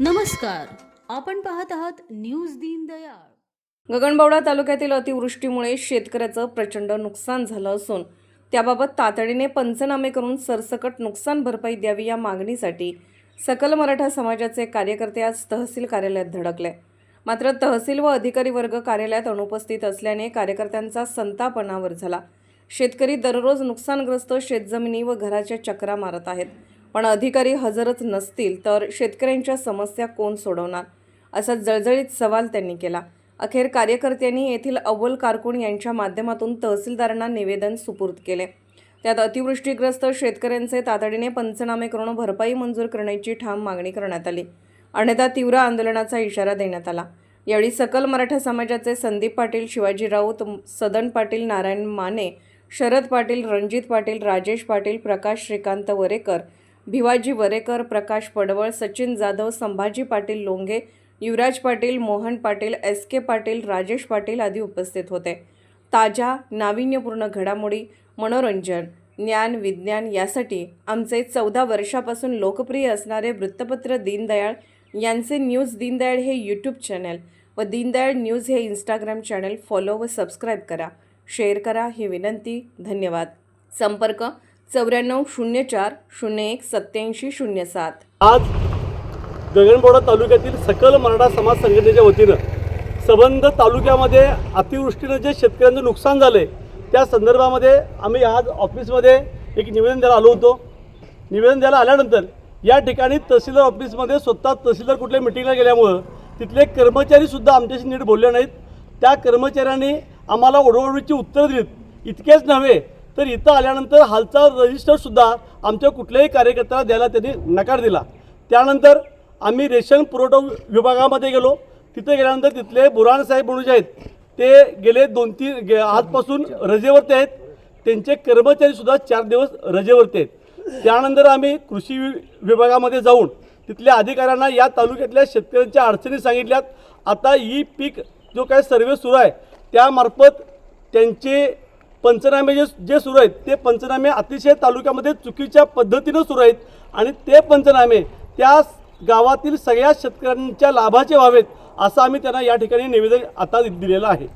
नमस्कार. आपण पाहत आहात न्यूज दीनदयाळ गगनबावडा तालुक्यातील अतिवृष्टीमुळे शेतकऱ्याचं प्रचंड नुकसान झालं असून त्याबाबत तातडीने पंचनामे करून सरसकट नुकसान भरपाई द्यावी या मागणीसाठी सकल मराठा समाजाचे कार्यकर्ते आज तहसील कार्यालयात धडकले. मात्र तहसील व अधिकारी वर्ग कार्यालयात अनुपस्थित असल्याने कार्यकर्त्यांचा संताप अनावर झाला. शेतकरी दररोज नुकसानग्रस्त शेतजमिनी व घराच्या चक्रा मारत आहेत. पण अधिकारी हजरच नसतील तर शेतकऱ्यांच्या समस्या कोण सोडवणार? असा जळजळीत सवाल त्यांनी केला. अखेर कार्यकर्त्यांनी येथील अव्वल कारकून यांच्या माध्यमातून तहसीलदारांना निवेदन सुपूर्द केले. त्यात अतिवृष्टीग्रस्त शेतकऱ्यांचे तातडीने पंचनामे करून भरपाई मंजूर करण्याची ठाम मागणी करण्यात आली. अन्यथा तीव्र आंदोलनाचा इशारा देण्यात आला. यावेळी सकल मराठा समाजाचे संदीप पाटील शिवाजी राऊत सदन पाटील नारायण माने शरद पाटील रणजित पाटील राजेश पाटील प्रकाश श्रीकांत वरेकर भिवाजी वरेकर प्रकाश पडवळ सचिन जाधव संभाजी पाटील लोंघे युवराज पाटील मोहन पाटील एस के पाटील राजेश पाटील आदी उपस्थित होते. ताज्या नाविन्यपूर्ण घडामोडी मनोरंजन ज्ञान विज्ञान यासाठी आमचे चौदा वर्षापासून लोकप्रिय असणारे वृत्तपत्र दीनदयाळ यांचे न्यूज दीनदयाळ हे यूट्यूब चॅनल व दीनदयाळ न्यूज हे इंस्टाग्राम चॅनल फॉलो व सबस्क्राईब करा. शेअर करा ही विनंती. धन्यवाद. संपर्क चौऱ्याण्णव शून्य चार शून्य एक सत्याऐंशी शून्य सात. आज गगनबावडा तालुक्यातील सकल मराठा समाज संघटनेच्या वतीनं सबंध तालुक्यामध्ये अतिवृष्टीनं जे शेतकऱ्यांचं नुकसान झालं आहे त्या संदर्भामध्ये आम्ही आज ऑफिसमध्ये एक निवेदन द्यायला आलो होतो. निवेदन द्यायला आल्यानंतर या ठिकाणी तहसीलदार ऑफिसमध्ये स्वतः तहसीलदार कुठल्या मिटिंगला गेल्यामुळं तिथले कर्मचारीसुद्धा आमच्याशी नीट बोलले नाहीत. त्या कर्मचाऱ्यांनी आम्हाला ओढवडीची उत्तरं दिलीत. इतकेच नव्हे तर इथं आल्यानंतर हालचाल रजिस्टरसुद्धा आमच्या कुठल्याही कार्यकर्त्याला द्यायला त्यांनी नकार दिला. त्यानंतर आम्ही रेशन पुरवठा विभागामध्ये गेलो. तिथे गेल्यानंतर तिथले बुराण साहेब म्हणून जे आहेत ते गेले दोन तीन गे आजपासून रजेवरती आहेत. त्यांचे कर्मचारीसुद्धा चार दिवस रजेवरती आहेत. त्यानंतर आम्ही कृषी विभागामध्ये जाऊन तिथल्या अधिकाऱ्यांना या तालुक्यातल्या शेतकऱ्यांच्या अडचणी सांगितल्यात. आता ही पीक जो काय सर्वे सुरू आहे त्यामार्फत त्यांचे पंचनामे जे जे सुरू आहेत ते पंचनामे अतिशय तालुक्यामध्ये चुकीच्या पद्धतीनं सुरू आहेत आणि ते पंचनामे त्या गावातील सगळ्या शेतकऱ्यांच्या लाभाचे व्हावेत असं आम्ही त्यांना या ठिकाणी निवेदन आता दिलेलं आहे.